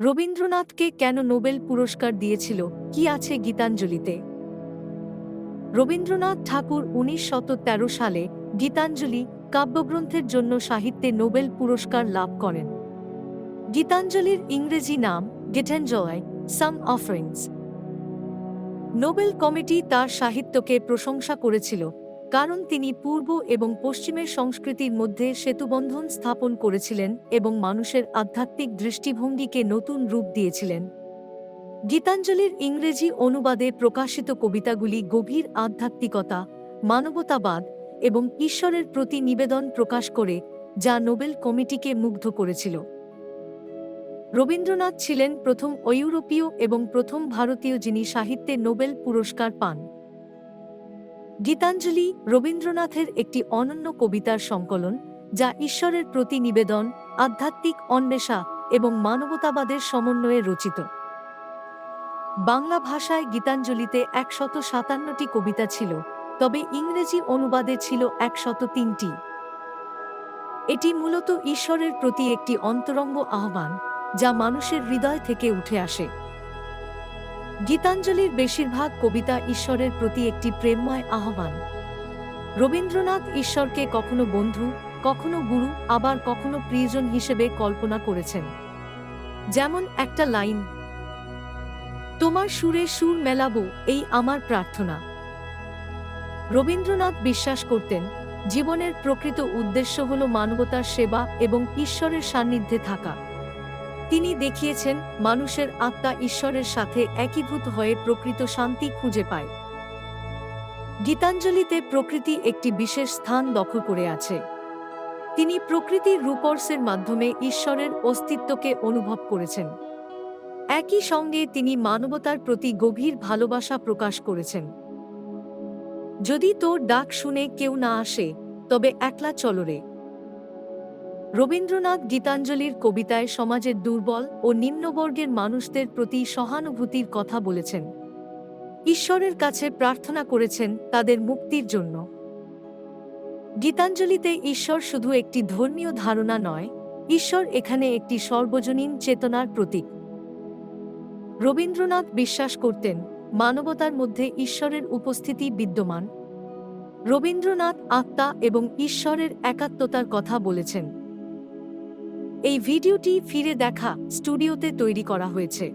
রবীন্দ্রনাথকে কেন নোবেল পুরস্কার দিয়েছিল? কি আছে গীতাঞ্জলিতে? রবীন্দ্রনাথ ঠাকুর উনিশ সালে গীতাঞ্জলি কাব্যগ্রন্থের জন্য সাহিত্যে নোবেল পুরস্কার লাভ করেন। গীতাঞ্জলির ইংরেজি নাম Gitanjali song offerings Nobel committee তার সাহিত্যকে প্রশংসা করেছিল। কারণ তিনি পূর্ব এবং পশ্চিমের সংস্কৃতির মধ্যে সেতুবন্ধন স্থাপন করেছিলেন এবং মানুষের আধ্যাত্মিক দৃষ্টিভঙ্গিকে নতুন রূপ দিয়েছিলেন। গীতাঞ্জলির ইংরেজি অনুবাদে প্রকাশিত কবিতাগুলি গভীর আধ্যাত্মিকতা, মানবতাবাদ এবং ঈশ্বরের প্রতি নিবেদন প্রকাশ করে, যা নোবেল কমিটিকে মুগ্ধ করেছিল। রবীন্দ্রনাথ ছিলেন প্রথম ইউরোপীয় এবং প্রথম ভারতীয় যিনি সাহিত্যে নোবেল পুরস্কার পান। গীতাঞ্জলি রবীন্দ্রনাথের একটি অনন্য কবিতার সংকলন, যা ঈশ্বরের প্রতি নিবেদন, আধ্যাত্মিক অন্বেষা এবং মানবতাবাদের সমন্বয়ে রচিত। বাংলা ভাষায় গীতাঞ্জলিতে একশত সাতান্নটি কবিতা ছিল, তবে ইংরেজি অনুবাদে ছিল একশত তিনটি। এটি মূলত ঈশ্বরের প্রতি একটি অন্তরঙ্গ আহ্বান, যা মানুষের হৃদয় থেকে উঠে আসে। গীতাঞ্জলির বেশিরভাগ কবিতা ঈশ্বরের প্রতি একটি প্রেমময় আহ্বান। রবীন্দ্রনাথ ঈশ্বরকে কখনো বন্ধু, কখনো গুরু, আবার কখনো প্রিয়জন হিসেবে কল্পনা করেছেন। যেমন একটা লাইন, তোমার সুরে সুর মেলাবো, এই আমার প্রার্থনা। রবীন্দ্রনাথ বিশ্বাস করতেন, জীবনের প্রকৃত উদ্দেশ্য হল মানবতার সেবা এবং ঈশ্বরের সান্নিধ্যে থাকা। তিনি দেখিয়েছেন, মানুষের আত্মা ঈশ্বরের সাথে একীভূত হয়ে প্রকৃত শান্তি খুঁজে পায়। গীতাঞ্জলিতে প্রকৃতি একটি বিশেষ স্থান দখল করে আছে। তিনি প্রকৃতির রূপর্সের মাধ্যমে ঈশ্বরের অস্তিত্বকে অনুভব করেছেন। একই সঙ্গে তিনি মানবতার প্রতি গভীর ভালোবাসা প্রকাশ করেছেন। যদি তোর ডাক শুনে কেউ না আসে, তবে একলা চলরে রবীন্দ্রনাথ গীতাঞ্জলির কবিতায় সমাজের দুর্বল ও নিম্নবর্গের মানুষদের প্রতি সহানুভূতির কথা বলেছেন। ঈশ্বরের কাছে প্রার্থনা করেছেন তাদের মুক্তির জন্য। গীতাঞ্জলিতে ঈশ্বর শুধু একটি ধর্মীয় ধারণা নয়, ঈশ্বর এখানে একটি সর্বজনীন চেতনার প্রতীক। রবীন্দ্রনাথ বিশ্বাস করতেন, মানবতার মধ্যে ঈশ্বরের উপস্থিতি বিদ্যমান। রবীন্দ্রনাথ আত্মা এবং ঈশ্বরের একাত্মতার কথা বলেছেন। এই ভিডিওটি ফিরে দেখা স্টুডিওতে তৈরি করা হয়েছে।